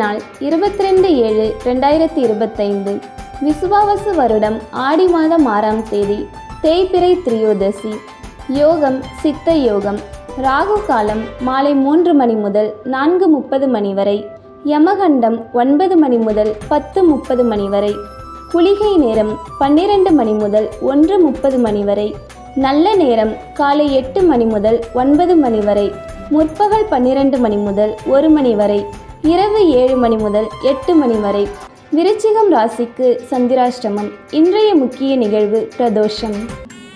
நாள் இருபத்தி ரெண்டு ஏழு ரெண்டாயிரத்தி இருபத்தைந்து. விசுவாவசு வருடம் ஆடி மாதம் ஆறாம் தேதி தேய்பிறை திரியோதசி. யோகம் சித்த யோகம். ராகு காலம் மாலை மூன்று மணி முதல் நான்கு முப்பது மணி வரை. யமகண்டம் ஒன்பது மணி முதல் பத்து முப்பது மணி வரை. குளிகை நேரம் பன்னிரண்டு மணி முதல் ஒன்று முப்பது மணி வரை. நல்ல நேரம் காலை எட்டு மணி முதல் ஒன்பது மணி வரை. முற்பகல் பன்னிரண்டு மணி முதல் ஒரு மணி வரை. இரவு ஏழு மணி முதல் எட்டு மணி வரை. விருச்சிகம் ராசிக்கு சந்திராஷ்டமம். இன்றைய முக்கிய நிகழ்வு பிரதோஷம்.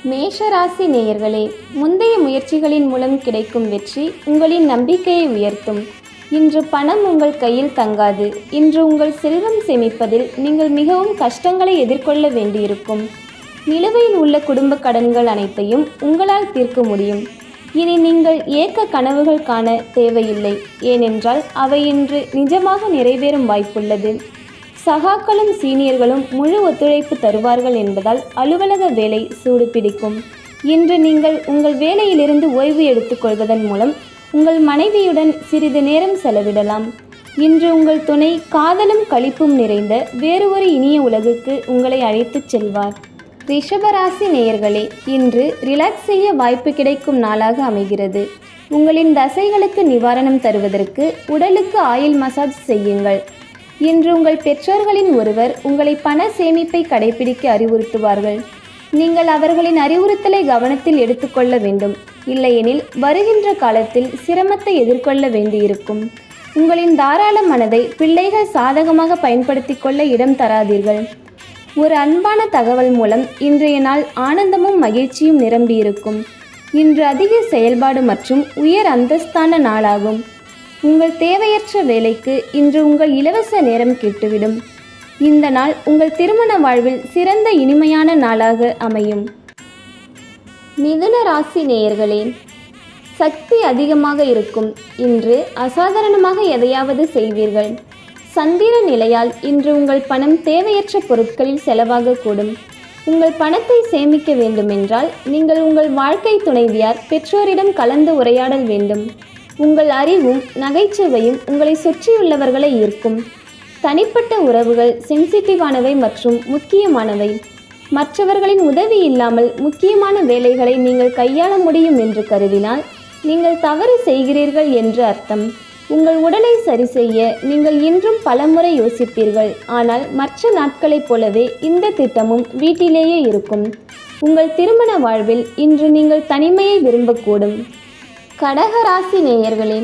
மேஷ ராசி நேயர்களே முந்தைய முயற்சிகளின் மூலம் கிடைக்கும் வெற்றி உங்களின் நம்பிக்கையை உயர்த்தும். இன்று பணம் உங்கள் கையில் தங்காது. இன்று உங்கள் செல்வம் சேமிப்பதில் நீங்கள் மிகவும் கஷ்டங்களை எதிர்கொள்ள வேண்டியிருக்கும். நிலுவையில் உள்ள குடும்ப கடன்கள் அனைத்தையும் உங்களால் தீர்க்க முடியும். இனி நீங்கள் ஏக்க கனவுகள் காண தேவையில்லை. ஏனென்றால் அவை இன்று நிஜமாக நிறைவேறும் வாய்ப்புள்ளது. சகாக்களும் சீனியர்களும் முழு ஒத்துழைப்பு தருவார்கள் என்பதால் அலுவலக வேலை சூடு பிடிக்கும். இன்று நீங்கள் உங்கள் வேலையிலிருந்து ஓய்வு எடுத்துக்கொள்வதன் மூலம் உங்கள் மனைவியுடன் சிறிது நேரம் செலவிடலாம். இன்று உங்கள் துணை காதலும் கழிப்பும் நிறைந்த வேறு ஒரு இனிய உலகுக்கு உங்களை அழைத்துச் செல்வார். ரிஷபராசி நேயர்களே இன்று ரிலாக்ஸ் செய்ய வாய்ப்பு கிடைக்கும் நாளாக அமைகிறது. உங்களின் தசைகளுக்கு நிவாரணம் தருவதற்கு உடலுக்கு ஆயில் மசாஜ் செய்யுங்கள். இன்று உங்கள் பெற்றோர்களின் ஒருவர் உங்களை பண சேமிப்பை கடைபிடிக்க அறிவுறுத்துவார்கள். நீங்கள் அவர்களின் அறிவுறுத்தலை கவனத்தில் எடுத்துக்கொள்ள வேண்டும். இல்லையெனில் வருகின்ற காலத்தில் சிரமத்தை எதிர்கொள்ள வேண்டியிருக்கும். உங்களின் தாராள மனதை பிள்ளைகள் சாதகமாக பயன்படுத்திக் கொள்ள இடம் தராதீர்கள். ஒரு அன்பான தகவல் மூலம் இன்றைய நாள் ஆனந்தமும் மகிழ்ச்சியும் நிரம்பியிருக்கும். இன்று அதிக செயல்பாடு மற்றும் உயர் அந்தஸ்தான நாளாகும். உங்கள் தேவையற்ற வேலைக்கு இன்று உங்கள் இலவச நேரம் கெட்டுவிடும். இந்த நாள் உங்கள் திருமண வாழ்வில் சிறந்த இனிமையான நாளாக அமையும். மிதுன ராசி நேயர்களே சக்தி அதிகமாக இருக்கும். இன்று அசாதாரணமாக எதையாவது செய்வீர்கள். சந்திர நிலையால் இன்று உங்கள் பணம் தேவையற்ற பொருட்களில் செலவாகக்கூடும். உங்கள் பணத்தை சேமிக்க வேண்டுமென்றால் நீங்கள் உங்கள் வாழ்க்கை துணைவியார் பெற்றோரிடம் கலந்து உரையாடல் வேண்டும். உங்கள் அறிவும் நகைச்சுவையும் உங்களை சுற்றியுள்ளவர்களை ஈர்க்கும். தனிப்பட்ட உறவுகள் சென்சிட்டிவானவை மற்றும் முக்கியமானவை. மற்றவர்களின் உதவி இல்லாமல் முக்கியமான வேலைகளை நீங்கள் கையாள முடியும் என்று கருதினால் நீங்கள் தவறு செய்கிறீர்கள் என்று அர்த்தம். உங்கள் உடலை சரி செய்ய நீங்கள் இன்றும் பலமுறை யோசிப்பீர்கள். ஆனால் மற்ற நாட்களைப் போலவே இந்த திட்டமும் வீட்டிலேயே இருக்கும். உங்கள் திருமண வாழ்வில் இன்று நீங்கள் தனிமையை விரும்பக்கூடும். கடகராசி நேயர்களே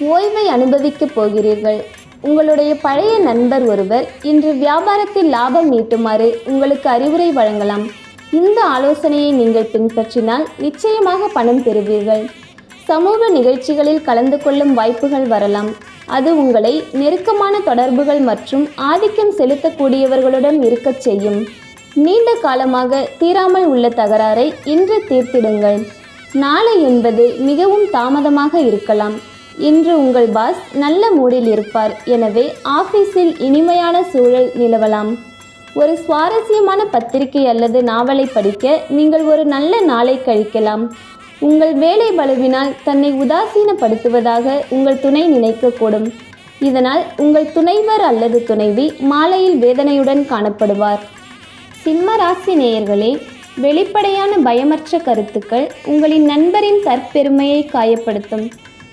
ஓய்வை அனுபவிக்கப் போகிறீர்கள். உங்களுடைய பழைய நண்பர் ஒருவர் இன்று வியாபாரத்தில் லாபம் ஈட்டுமாறு உங்களுக்கு அறிவுரை வழங்கலாம். இந்த ஆலோசனையை நீங்கள் பின்பற்றினால் நிச்சயமாக பணம் பெறுவீர்கள். சமூக நிகழ்ச்சிகளில் கலந்து கொள்ளும் வாய்ப்புகள் வரலாம். அது உங்களை நெருக்கமான தொடர்புகள் மற்றும் ஆதிக்கம் செலுத்தக்கூடியவர்களுடன் இருக்கச் செய்யும். நீண்ட காலமாக தீராமல் உள்ள தகராறை இன்று தீர்த்திடுங்கள். நாளை என்பது மிகவும் தாமதமாக இருக்கலாம். இன்று உங்கள் பாஸ் நல்ல மூடில் இருப்பார். எனவே ஆபீஸில் இனிமையான சூழல் நிலவலாம். ஒரு சுவாரஸ்யமான பத்திரிகை அல்லது நாவலை படிக்க நீங்கள் ஒரு நல்ல நாளை கழிக்கலாம். உங்கள் வேலை பளுவினால் தன்னை உதாசீனப்படுத்துவதாக உங்கள் துணை நினைக்கக்கூடும். இதனால் உங்கள் துணைவர் அல்லது துணைவி மாலையில் வேதனையுடன் காணப்படுவார். சிம்ம ராசி நேயர்களே வெளிப்படையான பயமற்ற கருத்துக்கள் உங்களின் நண்பரின் தற்பெருமையை காயப்படுத்தும்.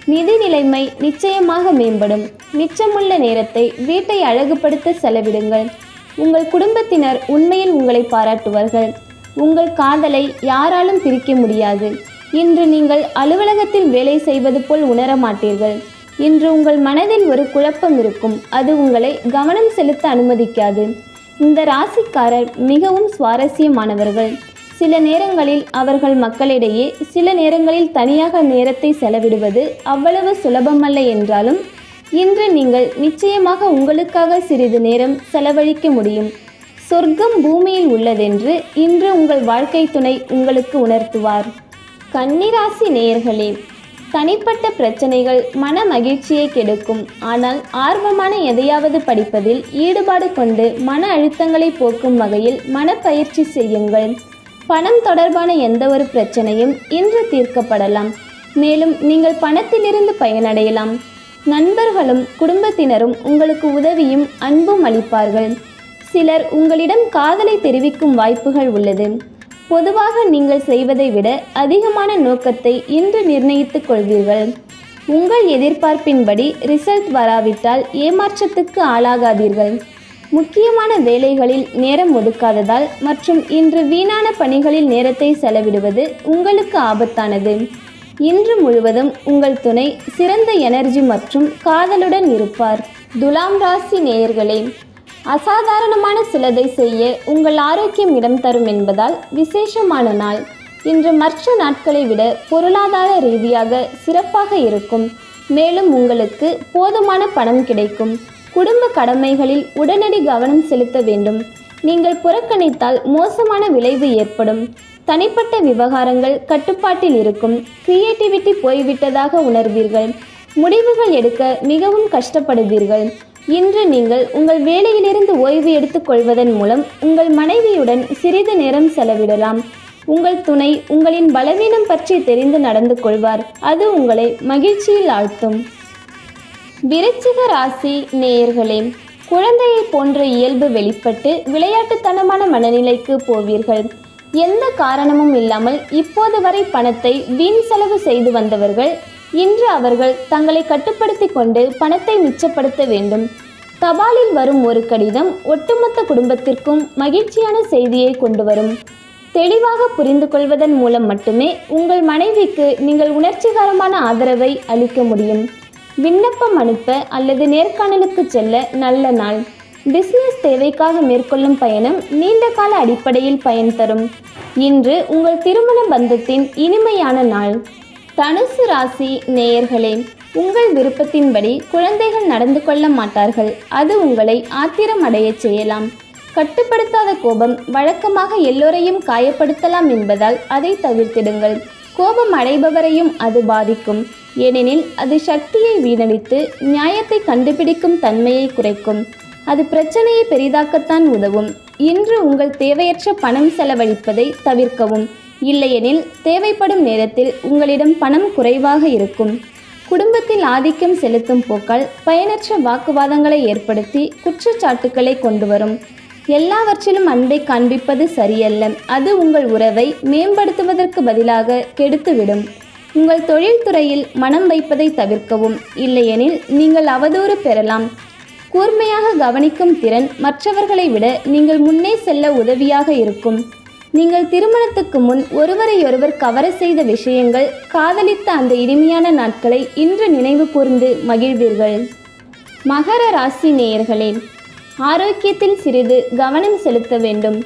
நிதி நிலைமை நிச்சயமாக மேம்படும். மிச்சமுள்ள நேரத்தை வீட்டை அழகுபடுத்த செலவிடுங்கள். உங்கள் குடும்பத்தினர் உண்மையில் உங்களை பாராட்டுவார்கள். உங்கள் காதலை யாராலும் பிரிக்க முடியாது. இன்று நீங்கள் அலுவலகத்தில் வேலை செய்வது போல் உணர மாட்டீர்கள். இன்று உங்கள் மனதில் ஒரு குழப்பம் இருக்கும். அது உங்களை கவனம் செலுத்த அனுமதிக்காது. இந்த ராசிக்காரர் மிகவும் சுவாரஸ்யமானவர்கள். சில நேரங்களில் அவர்கள் மக்களிடையே சில நேரங்களில் தனியாக நேரத்தை செலவிடுவது அவ்வளவு சுலபமல்ல என்றாலும் இன்று நீங்கள் நிச்சயமாக உங்களுக்காக சிறிது நேரம் செலவழிக்க முடியும். சொர்க்கம் பூமியில் உள்ளதென்று இன்று உங்கள் வாழ்க்கை துணை உங்களுக்கு உணர்த்துவார். கன்னிராசி நேர்களே தனிப்பட்ட பிரச்சனைகள் மன மகிழ்ச்சியை கெடுக்கும். ஆனால் ஆர்வமான எதையாவது படிப்பதில் ஈடுபாடு கொண்டு மன அழுத்தங்களை போக்கும் வகையில் மனப்பயிற்சி செய்யுங்கள். பணம் தொடர்பான எந்த ஒரு பிரச்சனையும் இன்று தீர்க்கப்படலாம். மேலும் நீங்கள் பணத்திலிருந்து பயனடையலாம். நண்பர்களும் குடும்பத்தினரும் உங்களுக்கு உதவியும் அன்பும் அளிப்பார்கள். சிலர் உங்களிடம் காதலை தெரிவிக்கும் வாய்ப்புகள் உள்ளது. பொதுவாக நீங்கள் செய்வதை விட அதிகமான நோக்கத்தை இன்று நிர்ணயித்துக் கொள்வீர்கள். உங்கள் எதிர்பார்ப்பின்படி ரிசல்ட் வராவிட்டால் ஏமாற்றத்துக்கு ஆளாகாதீர்கள். முக்கியமான வேலைகளில் நேரம் ஒதுக்காததால் மற்றும் இன்று வீணான பணிகளில் நேரத்தை செலவிடுவது உங்களுக்கு ஆபத்தானது. இன்று முழுவதும் உங்கள் துணை சிறந்த எனர்ஜி மற்றும் காதலுடன் இருப்பார். துலாம் ராசி நேயர்களே அசாதாரணமான சிலதை செய்ய உங்கள் ஆரோக்கியம் இடம் தரும் என்பதால் விசேஷமான நாள். இன்று மற்ற நாட்களை விட பொருளாதார ரீதியாக சிறப்பாக இருக்கும். மேலும் உங்களுக்கு போதுமான பணம் கிடைக்கும். குடும்ப கடமைகளில் உடனடி கவனம் செலுத்த வேண்டும். நீங்கள் புறக்கணித்தால் மோசமான விளைவு ஏற்படும். தனிப்பட்ட விவகாரங்கள் கட்டுப்பாட்டில் இருக்கும். கிரியேட்டிவிட்டி போய்விட்டதாக உணர்வீர்கள். முடிவுகள் எடுக்க மிகவும் கஷ்டப்படுவீர்கள். இன்று நீங்கள் உங்கள் வேலையிலிருந்து ஓய்வு எடுத்துக்கொள்வதன் மூலம் உங்கள் மனைவியுடன் சிறிது நேரம் செலவிடலாம். உங்கள் துணை உங்களின் பலவீனம் பற்றி தெரிந்து நடந்து கொள்வார். அது உங்களை மகிழ்ச்சியில் ஆழ்த்தும். விருச்சிக ராசி நேயர்களே குழந்தையை போன்ற இயல்பு வெளிப்பட்டு விளையாட்டுத்தனமான மனநிலைக்கு போவீர்கள். எந்த காரணமும் இல்லாமல் இப்போது வரை பணத்தை வீண் செலவு செய்து வந்தவர்கள் இன்று அவர்கள் தங்களை கட்டுப்படுத்தி கொண்டு பணத்தை மிச்சப்படுத்த வேண்டும். தபாலில் வரும் ஒரு கடிதம் ஒட்டுமொத்த குடும்பத்திற்கும் மகிழ்ச்சியான செய்தியை கொண்டு வரும் தெளிவாக புரிந்து கொள்வதன் மூலம் மட்டுமே உங்கள் மனைவிக்கு நீங்கள் உணர்ச்சிகரமான ஆதரவை அளிக்க முடியும். விண்ணப்பம் அனுப்ப அல்லது நேர்காணலுக்கு செல்ல நல்ல நாள். பிசினஸ் தேவைக்காக மேற்கொள்ளும் பயணம் நீண்ட கால அடிப்படையில் பயன் தரும். இன்று உங்கள் திருமண பந்தத்தின் இனிமையான நாள். தனுசு ராசி நேயர்களே உங்கள் விருப்பத்தின்படி குழந்தைகள் நடந்து கொள்ள மாட்டார்கள். அது உங்களை ஆத்திரம் அடையச் செய்யலாம். கட்டுப்படுத்தாத கோபம் வழக்கமாக எல்லோரையும் காயப்படுத்தலாம் என்பதால் அதை தவிர்த்திடுங்கள். கோபம் அடைபவரையும் அது பாதிக்கும். ஏனெனில் அது சக்தியை வீணடித்து நியாயத்தை கண்டுபிடிக்கும் தன்மையை குறைக்கும். அது பிரச்சனையை பெரிதாக்கத்தான் உதவும். இன்று உங்கள் தேவையற்ற பணம் செலவழிப்பதை தவிர்க்கவும். இல்லையெனில் தேவைப்படும் நேரத்தில் உங்களிடம் பணம் குறைவாக இருக்கும். குடும்பத்தில் ஆதிக்கம் செலுத்தும் போக்கால் பயனற்ற வாக்குவாதங்களை ஏற்படுத்தி குற்றச்சாட்டுக்களை கொண்டு வரும் எல்லாவற்றிலும் அன்பை காண்பிப்பது சரியல்ல. அது உங்கள் உறவை மேம்படுத்துவதற்கு பதிலாக கெடுத்துவிடும். உங்கள் தொழில்துறையில் மனம் வைப்பதை தவிர்க்கவும். இல்லையெனில் நீங்கள் அவதூறு பெறலாம். கூர்மையாக கவனிக்கும் திறன் மற்றவர்களை விட நீங்கள் முன்னே செல்ல உதவியாக இருக்கும். நீங்கள் திருமணத்துக்கு முன் ஒருவரையொருவர் கவர செய்த விஷயங்கள் காதலித்த அந்த இனிமையான நாட்களை இன்று நினைவு கூர்ந்து மகிழ்வீர்கள். மகர ராசி நேயர்களே ஆரோக்கியத்தில் சிறிது கவனம் செலுத்த வேண்டும்.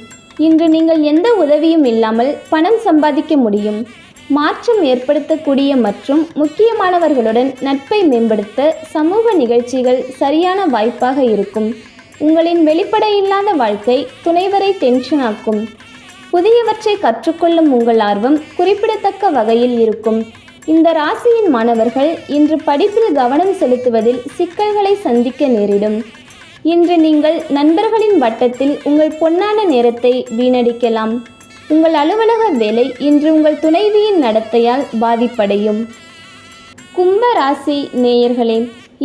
இன்று நீங்கள் எந்த உதவியும் இல்லாமல் பணம் சம்பாதிக்க முடியும். மாற்றம் ஏற்படுத்தக்கூடிய மற்றும் முக்கியமானவர்களுடன் நட்பை மேம்படுத்த சமூக நிகழ்ச்சிகள் சரியான வாய்ப்பாக இருக்கும். உங்களின் வெளிப்படையில்லாத வாழ்க்கை துணைவரை டென்ஷன் ஆக்கும். புதியவற்றை கற்றுக்கொள்ளும் உங்கள் ஆர்வம் குறிப்பிடத்தக்க வகையில் இருக்கும். இந்த ராசியின் மாணவர்கள் இன்று படிப்பில் கவனம் செலுத்துவதில் சிக்கல்களை சந்திக்க நேரிடும். இன்று நீங்கள் நண்பர்களின் வட்டத்தில் உங்கள் பொன்னான நேரத்தை வீணடிக்கலாம். உங்கள் அலுவலக வேலை இன்று உங்கள் துணைவியின் நடத்தையால் பாதிப்படையும். கும்ப ராசி நேயர்களே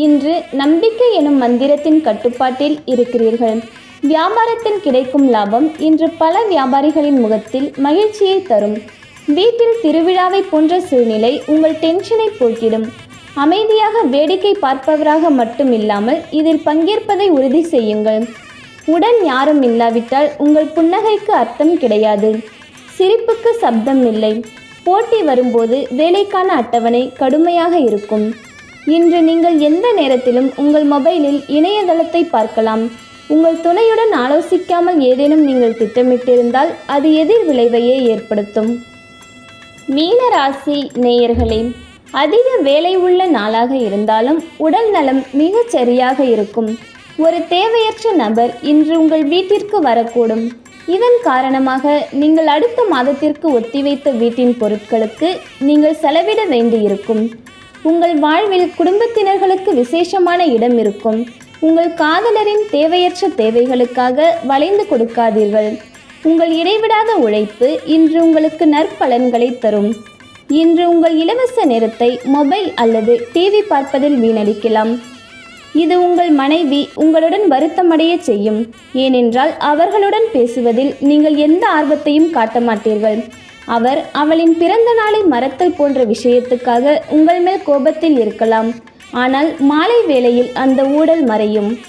இன்று நம்பிக்கை எனும் மந்திரத்தின் கட்டுப்பாட்டில் இருக்கிறீர்கள். வியாபாரத்தில் கிடைக்கும் லாபம் இன்று பல வியாபாரிகளின் முகத்தில் மகிழ்ச்சியை தரும். வீட்டில் திருவிழாவை போன்ற சூழ்நிலை உங்கள் டென்ஷனை போக்கிடும். அமைதியாக வேடிக்கை பார்ப்பவராக மட்டும் இல்லாமல் இதில் பங்கேற்பதை உறுதி செய்யுங்கள். உடன் யாரும் இல்லாவிட்டால் உங்கள் புன்னகைக்கு அர்த்தம் கிடையாது. சிரிப்புக்கு சப்தம் இல்லை. போட்டி வரும்போது வேலைக்கான அட்டவணை கடுமையாக இருக்கும். இன்று நீங்கள் எந்த நேரத்திலும் உங்கள் மொபைலில் இணையதளத்தை பார்க்கலாம். உங்கள் துணையுடன் ஆலோசிக்காமல் ஏதேனும் நீங்கள் திட்டமிட்டிருந்தால் அது எதிர் விளைவையே ஏற்படுத்தும். மீன ராசி நேயர்களே அதிக வேலை உள்ள நாளாக இருந்தாலும் உடல் நலம் மிகச் சரியாக இருக்கும். ஒரு தேவையற்ற நபர் இன்று உங்கள் வீட்டிற்கு வரக்கூடும். இதன் காரணமாக நீங்கள் அடுத்த மாதத்திற்கு ஒத்திவைத்த வீட்டின் பொருட்களுக்கு நீங்கள் செலவிட வேண்டியிருக்கும். உங்கள் வாழ்வில் குடும்பத்தினர்களுக்கு விசேஷமான இடம் இருக்கும். உங்கள் காதலரின் தேவையற்ற தேவைகளுக்காக வளைந்து கொடுக்காதீர்கள். உங்கள் இடைவிடாத உழைப்பு இன்று உங்களுக்கு நற்பலன்களை தரும். இன்று உங்கள் இலவச நேரத்தை மொபைல் அல்லது டிவி பார்ப்பதில் வீணடிக்கலாம். இது உங்கள் மனைவி உங்களுடன் வருத்தமடைய செய்யும். ஏனென்றால் அவர்களுடன் பேசுவதில் நீங்கள் எந்த ஆர்வத்தையும் காட்ட மாட்டீர்கள். அவர் அவளின் பிறந்த நாளை மறத்தல் போன்ற விஷயத்துக்காக உங்கள் மேல் கோபத்தில் இருக்கலாம். ஆனால் மாலை வேளையில் அந்த ஊடல் மறையும்.